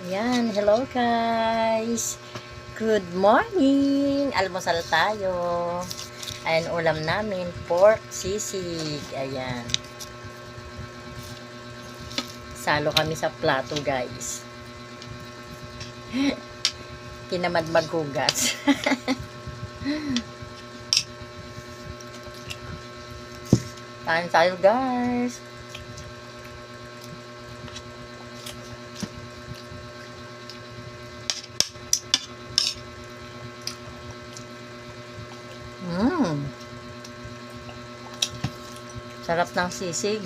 Ayan, hello guys. Good morning. Almusal tayo. Ayan, ulam namin, pork sisig. Ayan. Salo kami sa plato, guys. Kinamad maghugas. Kain tayo, guys. Sarap ng sisig.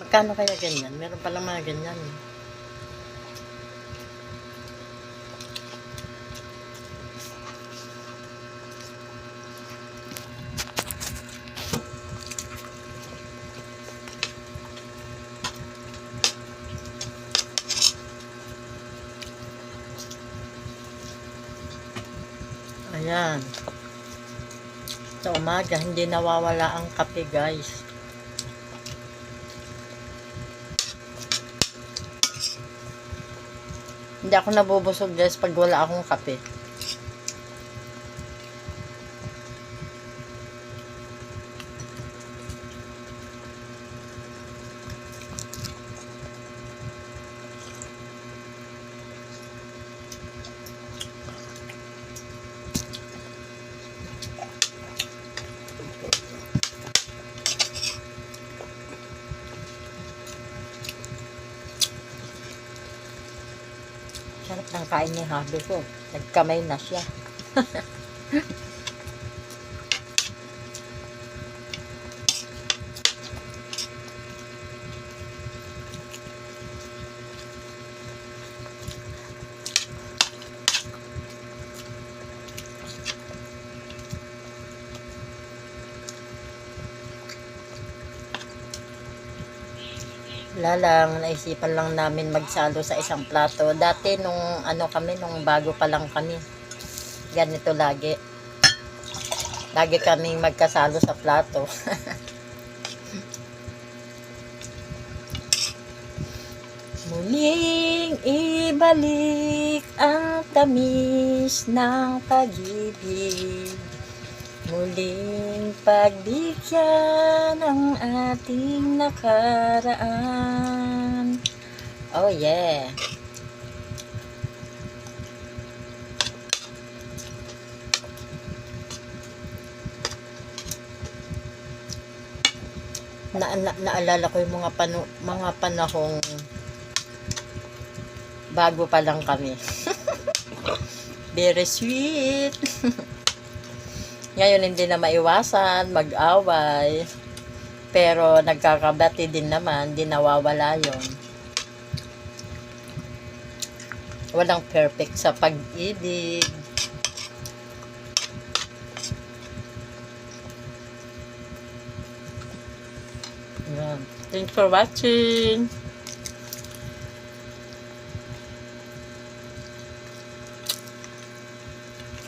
Magkano kaya ganyan? Meron palang mga ganyan. Ayan. Sa umaga, hindi nawawala ang kape, guys. Hindi ako nabubusog, guys, pag wala akong kape. Sarap ng kain ni Habi ko. Nagkamay na siya. Wala lang, naisipan lang namin magsalo sa isang plato. Dati nung ano kami, nung bago pa lang kami, ganito lagi. Lagi kaming magkasalo sa plato. Muling ibalik ang tamis ng pag-ibig. Muling pagbigyan ang ating nakaraan. Oh yeah. Na, na, naalala ko yung mga pano, mga panahong bago pa lang kami. Very sweet. Ngayon hindi na maiwasan, mag-away. Pero nagkakabati din naman, di nawawala yon. Walang perfect sa pag-ibig. Yan. Thanks for watching.